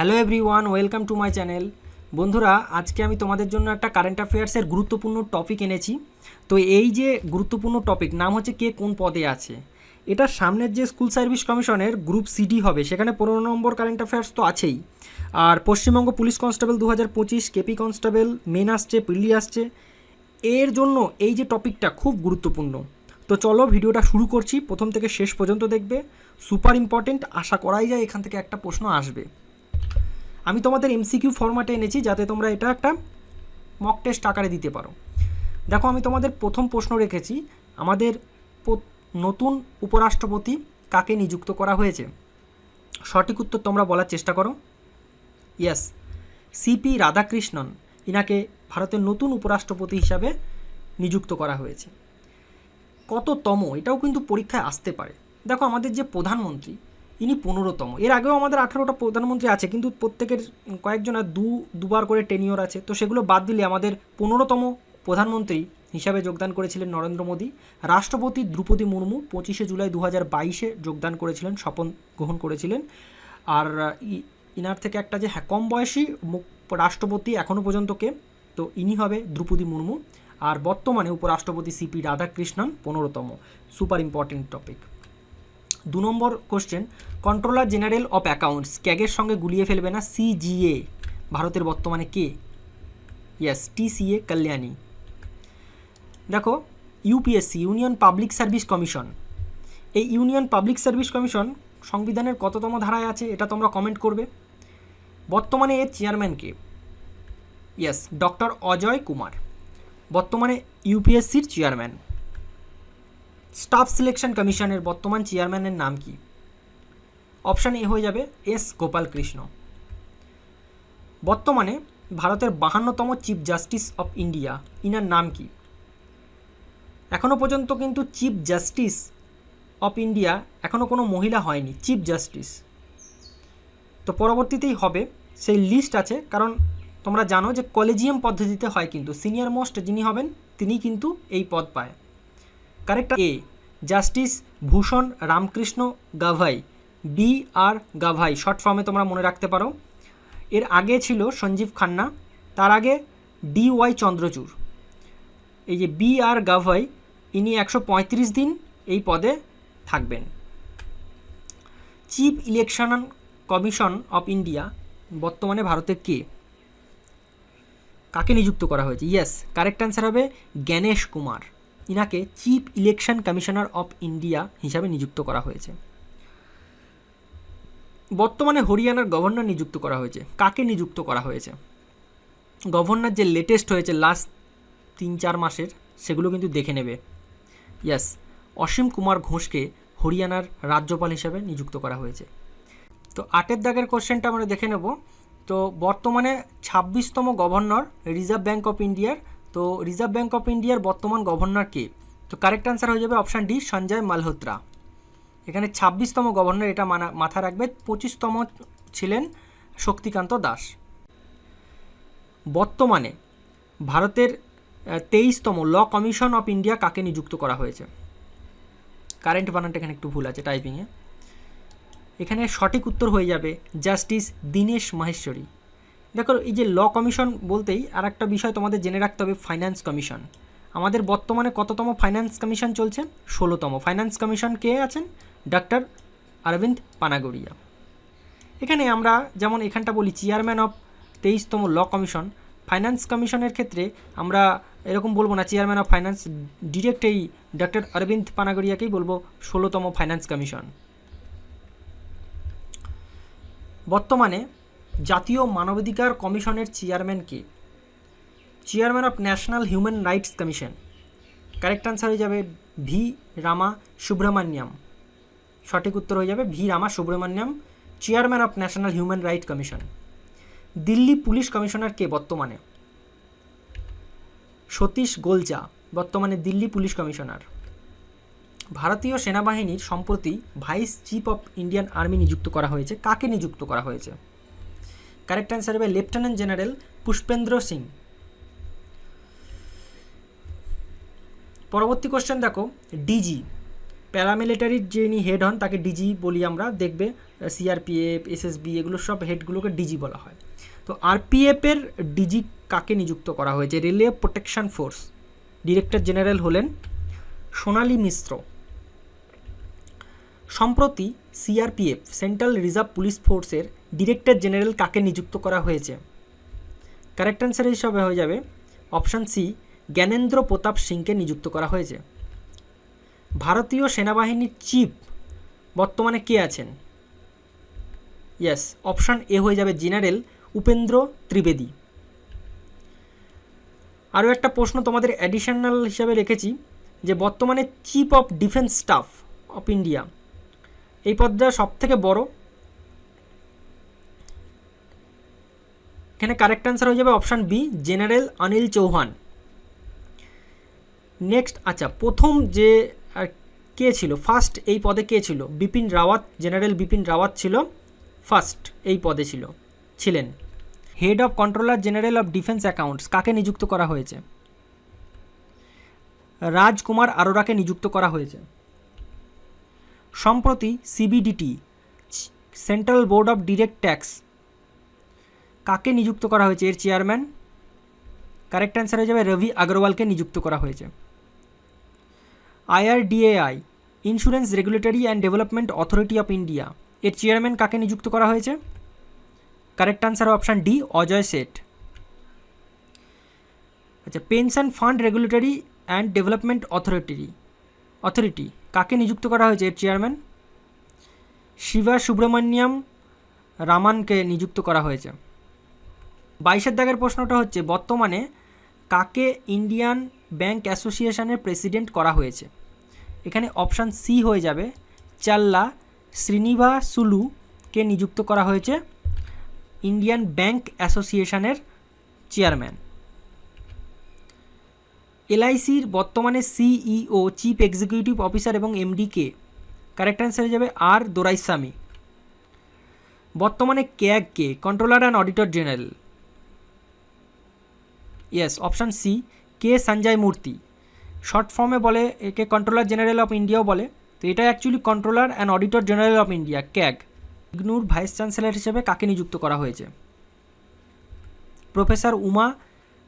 Hello everyone, welcome to my channel. বন্ধুরা, আজকে আমি তোমাদের জন্য একটা কারেন্ট অ্যাফেয়ার্সের গুরুত্বপূর্ণ টপিক এনেছি। তো এই যে গুরুত্বপূর্ণ টপিক, নাম হচ্ছে কে কোন পদে আছে? এটা সামনের যে স্কুল সার্ভিস কমিশনের গ্রুপ সিডি হবে, সেখানে পনেরো নম্বর কারেন্ট অ্যাফেয়ার্স তো আছেই। আর পশ্চিমবঙ্গ পুলিশ কনস্টেবল দু হাজার পঁচিশ, কেপি কনস্টেবল, মেন আসছে, পিল্লি আসছে। এর জন্য এই যে টপিকটা খুব গুরুত্বপূর্ণ। তো চলো ভিডিওটা শুরু করছি, প্রথম থেকে শেষ পর্যন্ত দেখবে। সুপার ইম্পর্টেন্ট, আশা করাই যায় এখান থেকে একটা প্রশ্ন আসবে। আমি তোমাদের এমসিকিউ ফরম্যাটে এনেছি যাতে তোমরা এটা একটা মক টেস্ট আকারে দিতে পারো। দেখো, আমি তোমাদের প্রথম প্রশ্ন রেখেছি, আমাদের নতুন উপরাষ্ট্রপতি কাকে নিযুক্ত করা হয়েছে? সঠিক উত্তর তোমরা বলার চেষ্টা করো। ইয়েস সিপি রাধাকৃষ্ণন, ইনাকে ভারতের নতুন উপরাষ্ট্রপতি হিসাবে নিযুক্ত করা হয়েছে। কততম? এটাও কিন্তু পরীক্ষায় আসতে পারে। দেখো, আমাদের যে প্রধানমন্ত্রী ইনি পনেরোতম। এর আগেও আমাদের আঠারোটা প্রধানমন্ত্রী আছে, কিন্তু প্রত্যেকের কয়েকজন আর দু, দুবার করে টেনিওর আছে। তো সেগুলো বাদ দিলে আমাদের পনেরোতম প্রধানমন্ত্রী হিসাবে যোগদান করেছিলেন নরেন্দ্র মোদী। রাষ্ট্রপতি দ্রৌপদী মুর্মু পঁচিশে জুলাই দু হাজার বাইশে যোগদান করেছিলেন, শপথ গ্রহণ করেছিলেন। আর ইনার থেকে একটা যে হ্যাঁ কম বয়সী মুখ- রাষ্ট্রপতি এখনও পর্যন্ত কে? তো ইনি হবে দ্রৌপদী মুর্মু। আর বর্তমানে উপরাষ্ট্রপতি সিপি রাধাকৃষ্ণন পনেরোতম। Super important topic. দু নম্বর question controller general of accounts ক্যাগের সঙ্গে গুলিয়ে ফেলবে না সিজিএ ভারতের বর্তমানে কে? ইয়েস টিসিএ কল্যাণী দেখো UPSC union public service commission এই ইউনিয়ন পাবলিক সার্ভিস কমিশন সংবিধানের কততম ধারায় আছে এটা তোমরা কমেন্ট করবে? বর্তমানে এর চেয়ারম্যান কে? ইয়েস ডক্টর অজয় কুমার বর্তমানে ইউপিএসসির চেয়ারম্যান স্টাফ সিলেকশন কমিশনের বর্তমান চেয়ারম্যানের নাম কি? অপশান এ হয়ে যাবে এস গোপাল কৃষ্ণ বর্তমানে ভারতের বাহান্নতম চিফ জাস্টিস অফ ইন্ডিয়া, ইনার নাম কি? এখনও পর্যন্ত কিন্তু চিফ জাস্টিস অফ ইন্ডিয়া এখনও কোনো মহিলা হয়নি, চিফ জাস্টিস। তো পরবর্তীতেই হবে, সেই লিস্ট আছে, কারণ তোমরা জানো যে কলেজিয়াম পদ্ধতিতে হয় কিন্তু, সিনিয়র মোস্ট যিনি হবেন তিনি কিন্তু এই পদ পায়। Correct A justice Bhushan Ramkrishna Gavai B R Gavai short ফর্মে তোমরা মনে রাখতে পারো। এর আগে ছিল সঞ্জীব খান্না, তার আগে ডি ওয়াই চন্দ্রচূড়। এই যে বি আর গাভাই ইনি একশো পঁয়ত্রিশ দিন এই পদে থাকবেন। Chief election commission of India বর্তমানে ভারতে কে? কাকে নিযুক্ত করা হয়েছে? ইয়েস কারেক্ট অ্যান্সার হবে Gyanesh Kumar. ইনাকে chief election commissioner of India হিসাবে নিযুক্ত করা হয়েছে। বর্তমানে হরিয়ানার গভর্নর নিযুক্ত করা হয়েছে। কাকে নিযুক্ত করা হয়েছে? গভর্নর যে লেটেস্ট হয়েছে লাস্ট তিন চার মাসের, সেগুলো কিন্তু দেখে নেবে। ইয়াস অসীম কুমার ঘোষকে হরিয়ানার রাজ্যপাল হিসাবে নিযুক্ত করা হয়েছে। তো আটের দাগের কোশ্চেনটা আমরা দেখে নেব। তো বর্তমানে ছাব্বিশতম গভর্নর রিজার্ভ ব্যাঙ্ক অফ ইন্ডিয়ার তো রিজার্ভ ব্যাঙ্ক অফ ইন্ডিয়ার বর্তমান গভর্নর কে? তো কারেক্ট আনসার হয়ে যাবে অপশান ডি সঞ্জয় মালহোত্রা। এখানে ছাব্বিশতম গভর্নর এটা মানা মাথা রাখবে, পঁচিশতম ছিলেন শক্তিকান্ত দাস। বর্তমানে ভারতের তেইশতম ল কমিশন অফ ইন্ডিয়া কাকে নিযুক্ত করা হয়েছে? কারেন্ট বানানটা এখানে একটু ভুল আছে টাইপিংয়ে এখানে সঠিক উত্তর হয়ে যাবে জাস্টিস দীনেশ মাহেশ্বরী। দেখো, এই যে ল কমিশন বলতেই আর একটা বিষয় তোমাদের জেনে রাখতে হবে ফাইন্যান্স কমিশন। আমাদের বর্তমানে কততম ফাইন্যান্স কমিশন চলছে? ষোলোতম। ফাইন্যান্স কমিশন কে আছেন? ডাক্তার অরবিন্দ পানাগড়িয়া। এখানে আমরা যেমন এখানটা বলি চেয়ারম্যান অফ তেইশতম ল কমিশন। ফাইন্যান্স কমিশনের ক্ষেত্রে আমরা এরকম বলব না চেয়ারম্যান অফ ফাইন্যান্স ডিরেক্ট এই ডক্টর অরবিন্দ পানাগড়িয়াকেই বলব, ষোলোতম ফাইন্যান্স কমিশন। বর্তমানে জাতীয় মানবাধিকার কমিশনের chairman K chairman of national human rights commission. Correct answer হয়ে যাবে ভি রামা সুব্রমণ্যম। সঠিক উত্তর হয়ে যাবে V Rama Subramaniam, chairman of national human right commission. Delhi police commissioner কে বর্তমানে? সতীশ গোলচা বর্তমানে দিল্লি পুলিশ কমিশনার। ভারতীয় সেনাবাহিনীর সম্প্রতি vice chief of Indian army নিযুক্ত করা হয়েছে। কাকে নিযুক্ত করা হয়েছে? কারেক্ট অ্যান্সার হবে লেফটেন্যান্ট জেনারেল পুষ্পেন্দ্র সিং পরবর্তী কোশ্চেন দেখো ডিজি প্যারামিলিটারির যিনি হেড হন, তাকে ডিজি বলি আমরা, দেখবে সিআরপিএফ এসএসবি এগুলো সব হেডগুলোকে ডিজি বলা হয়। তো আরপিএফের ডিজি কাকে নিযুক্ত করা হয়েছে? Railway protection force director general হলেন সোনালী মিশ্র। সম্প্রতি সিআরপিএফ সেন্ট্রাল রিজার্ভ পুলিশ ফোর্সের ডিরেক্টর জেনারেল কাকে নিযুক্ত করা হয়েছে? কারেক্ট অ্যান্সার হিসাবে হয়ে যাবে অপশান সি, জ্ঞানেন্দ্র প্রতাপ সিংকে নিযুক্ত করা হয়েছে। ভারতীয় সেনাবাহিনীর চিফ বর্তমানে কে আছেন? ইয়েস অপশান এ হয়ে যাবে জেনারেল উপেন্দ্র ত্রিবেদী। আরও একটা প্রশ্ন তোমাদের অ্যাডিশনাল হিসাবে রেখেছি যে বর্তমানে chief of defence staff of India এই পদটা সব থেকে বড় এখানে কারেক্ট অ্যান্সার হয়ে যাবে option B general Anil Chauhan next আচ্ছা প্রথম যে কে ছিল? ফার্স্ট এই পদে কে ছিল? বিপিন রাওয়াত জেনারেল বিপিন রাওয়াত ছিল ফার্স্ট এই পদে ছিল, ছিলেন। Head of controller general of defence accounts কাকে নিযুক্ত করা হয়েছে? রাজকুমার আরোরাকে নিযুক্ত করা হয়েছে। সম্প্রতি CBDT central board of direct tax কাকে নিযুক্ত করা হয়েছে? এর চেয়ারম্যান কারেক্ট অ্যান্সার হয়ে যাবে রবি আগরওয়ালকে নিযুক্ত করা হয়েছে। IRDAI insurance regulatory and development authority of India এর চেয়ারম্যান কাকে নিযুক্ত করা হয়েছে? Correct answer option D Ajay Seth আচ্ছা pension fund regulatory and development authority authority কাকে নিযুক্ত করা হয়েছে? এর চেয়ারম্যান শিবা সুব্রমণ্যম রামানকে নিযুক্ত করা হয়েছে। বাইশের দাগের প্রশ্নটা হচ্ছে, বর্তমানে কাকে ইন্ডিয়ান ব্যাংক অ্যাসোসিয়েশনের প্রেসিডেন্ট করা হয়েছে? এখানে অপশান সি হয়ে যাবে, চাল্লা শ্রীনিবাসুলুকে নিযুক্ত করা হয়েছে ইন্ডিয়ান ব্যাংক অ্যাসোসিয়েশনের চেয়ারম্যান। এলআইসির বর্তমানে সিইও চিফ এক্সিকিউটিভ অফিসার এবং এমডি কে কারেক্ট অ্যান্সার হয়ে যাবে আর দোরাইস্বামী। বর্তমানে CAG K controller and auditor general yes option C K Sanjay Murthy short ফর্মে বলে একে কন্ট্রোলার জেনারেল অফ ইন্ডিয়াও বলে। তো এটা actually controller and auditor general of India CAG ইগনুর vice chancellor হিসেবে কাকে নিযুক্ত করা হয়েছে? প্রফেসর উমা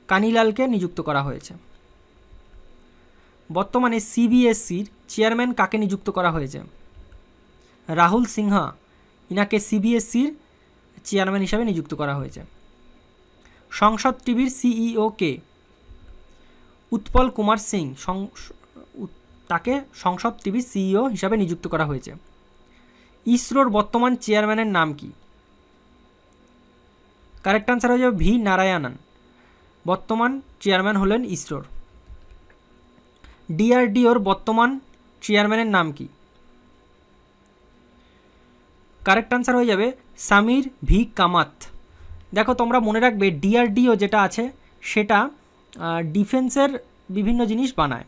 কানিলালকে নিযুক্ত করা হয়েছে। বর্তমানে সিবিএসসির চেয়ারম্যান কাকে নিযুক্ত করা হয়েছে? রাহুল সিনহা, ইনাকে সিবিএসসির চেয়ারম্যান হিসাবে নিযুক্ত করা হয়েছে। সংসদ টিভির সিইও কে? উৎপল কুমার সিং তাকে সংসদ টিভির সিইও হিসাবে নিযুক্ত করা হয়েছে। ইসরোর বর্তমান চেয়ারম্যানের নাম কি? কারেক্ট আনসার হয়ে যাবে ভি নারায়ণন। বর্তমান চেয়ারম্যান হলেন ইসরোর। ডিআরডিওর বর্তমান চেয়ারম্যানের নাম কি? কারেক্ট আনসার হয়ে যাবে সামির ভি কামাত। দেখো তোমরা মনে রাখবে ডিআরডিও যেটা আছে, সেটা ডিফেন্সের বিভিন্ন জিনিস বানায়।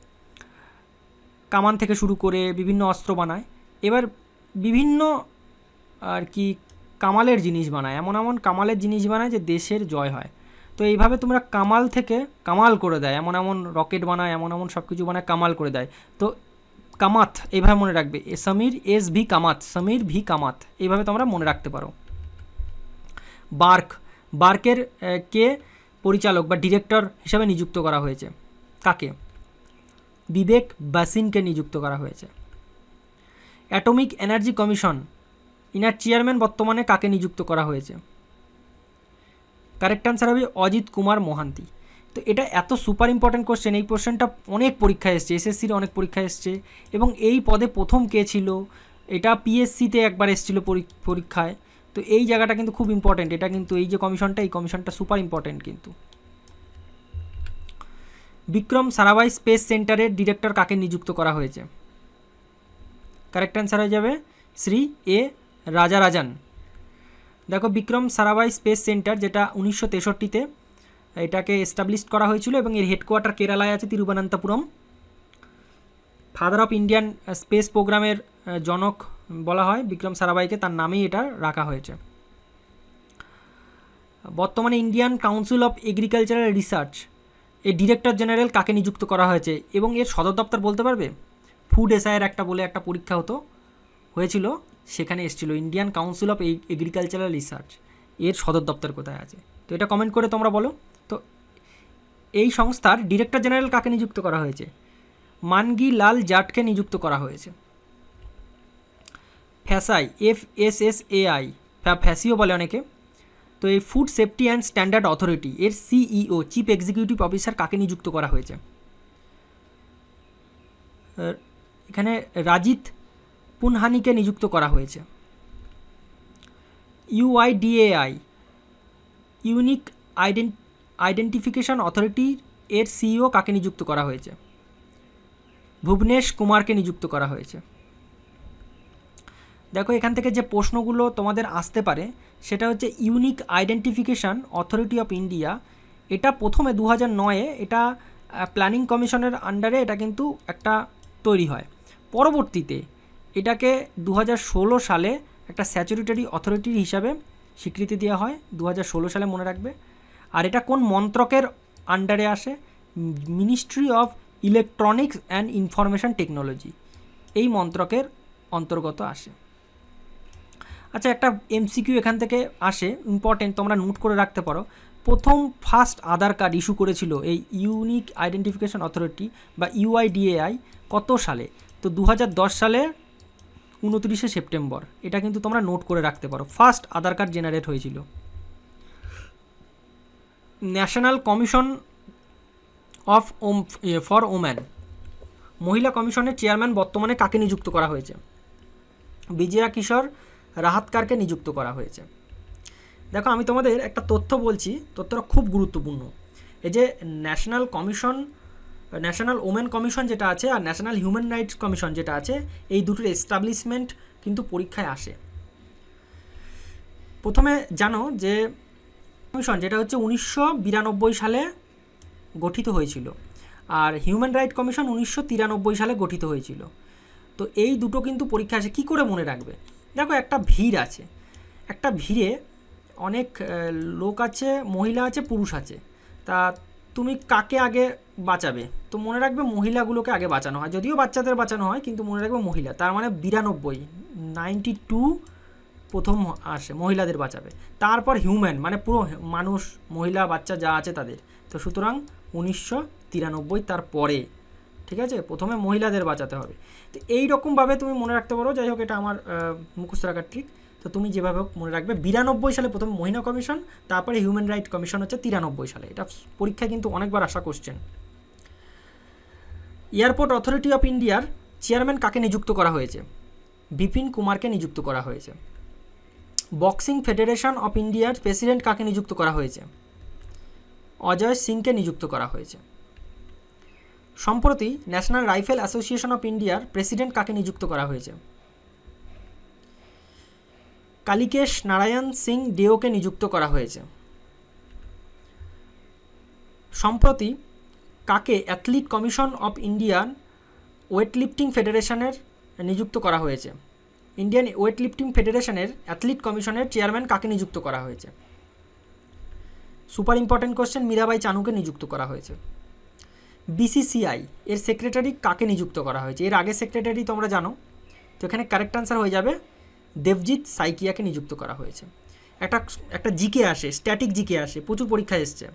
কামান থেকে শুরু করে বিভিন্ন অস্ত্র বানায়। এবার বিভিন্ন, আর কি, কামালের জিনিস বানায়। এমন এমন কামালের জিনিস বানায় যে দেশের জয় হয়। তো এইভাবে তোমরা কামাল থেকে কামাল করে দেয়। এমন এমন রকেট বানায়, এমন এমন সব কিছু বানায়, কামাল করে দেয়। তো কামাত, এইভাবে মনে রাখবে। Sameer S V Kamat, Sameer V Kamat, এইভাবে তোমরা মনে রাখতে পারো। বার্ক বার্কের কে পরিচালক বা ডিরেক্টর হিসাবে নিযুক্ত করা হয়েছে। কাকে? বিবেক বাসিনকে নিযুক্ত করা হয়েছে। অ্যাটমিক এনার্জি কমিশন, ইনার চেয়ারম্যান বর্তমানে কাকে নিযুক্ত করা হয়েছে? কারেক্ট আনসার হবে অজিত কুমার মোহান্তি। তো এটা এত সুপার ইম্পর্ট্যান্ট কোশ্চেন, এই কোশ্চেনটা অনেক পরীক্ষায় এসছে, এসএসসির অনেক পরীক্ষায় এসছে এবং এই পদে প্রথম কে ছিল? এটা পিএসসিতে একবার এসেছিল পরীক্ষায়। তো এই জায়গাটা কিন্তু খুব ইম্পর্টেন্ট এটা কিন্তু এই যে কমিশনটা এই কমিশনটা সুপার ইম্পর্টেন্ট কিন্তু। বিক্রম সারাভাই স্পেস সেন্টারের ডিরেক্টর কাকে নিযুক্ত করা হয়েছে? কারেক্ট অ্যান্সার হয়ে যাবে শ্রী এ রাজা রাজান দেখো, বিক্রম সারাভাই স্পেস সেন্টার যেটা উনিশশো তেষট্টিতে এটাকে এস্টাবলিশ করা হয়েছিল এবং এর হেডকোয়ার্টার কেরালায় আছে Thiruvananthapuram. Father of Indian space প্রোগ্রামের জনক বলা হয়, বিক্রম সারাভাইকে তার নামেই এটা রাখা হয়েছে। বর্তমানে Indian council of agricultural research এর ডিরেক্টর জেনারেল কাকে নিযুক্ত করা হয়েছে এবং এর সদর দপ্তর বলতে পারবে? ফুড এসআইয়ের একটা বলে একটা পরীক্ষা হতো, হয়েছিল, সেখানে এসেছিল, Indian council of agricultural research, এর সদর দপ্তর কোথায় আছে? তো এটা কমেন্ট করে তোমরা বলো। তো এই সংস্থার ডিরেক্টর জেনারেল কাকে নিযুক্ত করা হয়েছে? মানগি লাল জাটকে নিযুক্ত করা হয়েছে। FSSAI, F S S A I ফ্যাসিও বলে অনেকে। তো এই food safety and standard authority এর সিইও চিফ এক্সিকিউটিভ অফিসার কাকে নিযুক্ত করা হয়েছে? এখানে রাজিত পুনহানিকে নিযুক্ত করা হয়েছে। ইউআইডিএআই ইউনিক আইডেন আইডেন্টিফিকেশন অথরিটি এর সিইও কাকে নিযুক্ত করা হয়েছে? ভুবনেশ কুমারকে নিযুক্ত করা হয়েছে। দেখো, এখান থেকে যে প্রশ্নগুলো তোমাদের আসতে পারে, সেটা হচ্ছে unique identification authority of India এটা প্রথমে দু হাজার নয়ে এটা প্ল্যানিং কমিশনের আন্ডারে এটা কিন্তু একটা তৈরি হয়। পরবর্তীতে এটাকে দু হাজার ষোলো সালে একটা স্যাচুরিটারি অথরিটির হিসাবে স্বীকৃতি দেওয়া হয় দু হাজার ষোলো সালে মনে রাখবে। আর এটা কোন মন্ত্রকের আন্ডারে আসে? Ministry of electronics and information technology এই মন্ত্রকের অন্তর্গত আসে। আচ্ছা একটা এমসিকিউ এখান থেকে আসে ইম্পর্টেন্ট তোমরা নোট করে রাখতে পারো। প্রথম ফার্স্ট আধার কার্ড ইস্যু করেছিল এই ইউনিক আইডেন্টিফিকেশন অথরিটি বা ইউআইডিএআই কত সালে? তো দু হাজার দশ সালে উনত্রিশে সেপ্টেম্বর। এটা কিন্তু তোমরা নোট করে রাখতে পারো। ফার্স্ট আধার কার্ড জেনারেট হয়েছিল। National commission of Om for woman মহিলা কমিশনের চেয়ারম্যান বর্তমানে কাকে নিযুক্ত করা হয়েছে? বিজয়া কিশোর রাহাতকারকে নিযুক্ত করা হয়েছে। দেখো, আমি তোমাদের একটা তথ্য বলছি, তথ্যটা খুব গুরুত্বপূর্ণ। এই যে national commission national women commission যেটা আছে আর ন্যাশনাল হিউম্যান রাইটস কমিশন যেটা আছে, এই দুটোর এস্টাবলিশমেন্ট কিন্তু পরীক্ষায় আসে। প্রথমে জানো যে কমিশন যেটা হচ্ছে উনিশশো বিরানব্বই সালে গঠিত হয়েছিল আর হিউম্যান রাইট কমিশন উনিশশো তিরানব্বই সালে গঠিত হয়েছিল। তো এই দুটো কিন্তু পরীক্ষা আসে। কী করে মনে রাখবে? দেখো একটা ভিড় আছে। একটা ভিড়ে অনেক লোক আছে, মহিলা আছে, পুরুষ আছে। তা তুমি কাকে আগে বাঁচাবে? তো মনে রাখবে মহিলাগুলোকে আগে বাঁচানো হয়। যদিও বাচ্চাদের বাঁচানো হয়, কিন্তু মনে রাখবে মহিলা। তার মানে বিরানব্বই নাইনটি টু প্রথম আসে, মহিলাদের বাঁচাবে। তারপর হিউম্যান মানে পুরো মানুষ, মহিলা, বাচ্চা যা আছে তাদের। তো সুতরাং উনিশশো তিরানব্বই তার পরে ঠিক আছে? প্রথমে মহিলাদের বাঁচাতে হবে। তো এই রকমভাবে তুমি মনে রাখতে পারো, যাই হোক এটা আমার মুখস্থ রাখার ট্রিক তো তুমি যেভাবে হোক মনে রাখবে, বিরানব্বই সালে প্রথম মহিলা কমিশন, তারপরে হিউম্যান রাইট কমিশন হচ্ছে তিরানব্বই সালে। এটা পরীক্ষায় কিন্তু অনেকবার আসা কোশ্চেন এয়ারপোর্ট অথরিটি অফ ইন্ডিয়ার চেয়ারম্যান কাকে নিযুক্ত করা হয়েছে? বিপিন কুমারকে নিযুক্ত করা হয়েছে। বক্সিং ফেডারেশন অফ ইন্ডিয়ার প্রেসিডেন্ট কাকে নিযুক্ত করা হয়েছে? অজয় সিংকে নিযুক্ত করা হয়েছে। সম্প্রতি ন্যাশনাল রাইফেল অ্যাসোসিয়েশন অফ ইন্ডিয়ার প্রেসিডেন্ট কাকে নিযুক্ত করা হয়েছে? কালিকেশ নারায়ণ সিং ডেওকে নিযুক্ত করা হয়েছে। সম্প্রতি কাকে athlete commission of Indian weightlifting ফেডারেশনের নিযুক্ত করা হয়েছে? ইন্ডিয়ান ওয়েটলিফটিং ফেডারেশনের অ্যাথলিট কমিশনের চেয়ারম্যান কাকে নিযুক্ত করা হয়েছে? সুপার ইম্পর্টেন্ট কোশ্চেন মীরাবাই চানুকে নিযুক্ত করা হয়েছে। বিসিসিআই, এর সেক্রেটারি কাকে নিযুক্ত করা হয়েছে? এর আগে সেক্রেটারি তোমরা জানো। তো এখানে কারেক্ট আনসার হয়ে যাবে, দেবজিৎ সাইকিয়াকে নিযুক্ত করা হয়েছে। একটা একটা জিকে আসে স্ট্যাটিক জিকে আসে, প্রচুর পরীক্ষা এসছে।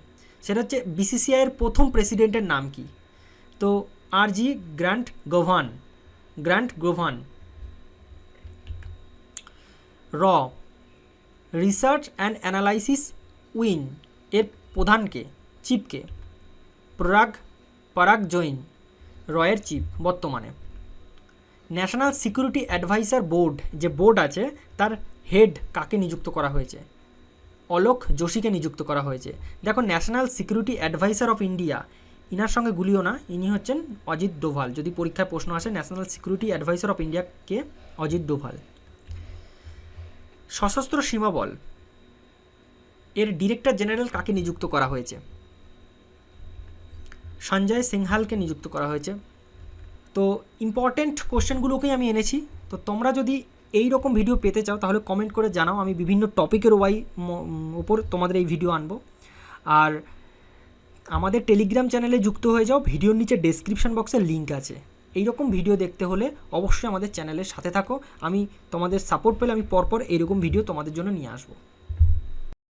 সেটা হচ্ছে বিসিসিআই এর প্রথম প্রেসিডেন্টের নাম কি? তো আর জি গ্র্যান্ট গোভান গ্র্যান্ট গোভান। র রিসার্চ অ্যান্ড অ্যানালাইসিস উইন, এর প্রধানকে চিপকে পরাগ পরাগ জৈন, রয়ের চিফ বর্তমানে। ন্যাশনাল সিকিউরিটি অ্যাডভাইসার বোর্ড যে বোর্ড আছে, তার হেড কাকে নিযুক্ত করা হয়েছে? অলোক যোশীকে নিযুক্ত করা হয়েছে। দেখো, national security adviser of India, inner সঙ্গে গুলিও না, ইনি হচ্ছেন অজিত ডোভাল। যদি পরীক্ষায় প্রশ্ন আসে, ন্যাশনাল সিকিউরিটি অ্যাডভাইসার অফ ইন্ডিয়াকে অজিত ডোভাল। সশস্ত্র সীমাবল, এর ডিরেক্টর জেনারেল কাকে নিযুক্ত করা হয়েছে? সঞ্জয় সিংহালকে নিযুক্ত করা হয়েছে। তো ইম্পর্টেন্ট কোশ্চেনগুলোকেই আমি এনেছি। তো তোমরা যদি এই রকম ভিডিও পেতে চাও, তাহলে কমেন্ট করে জানাও। আমি বিভিন্ন টপিকের ওয়াই ওপর তোমাদের এই ভিডিও আনব। আর আমাদের টেলিগ্রাম চ্যানেলে যুক্ত হয়ে যাও। ভিডিওর নিচে ডেসক্রিপশন বক্সে লিঙ্ক আছে। এইরকম ভিডিও দেখতে হলে অবশ্যই আমাদের চ্যানেলের সাথে থাকো। আমি তোমাদের সাপোর্ট পেলে আমি পরপর এইরকম ভিডিও তোমাদের জন্য নিয়ে আসব।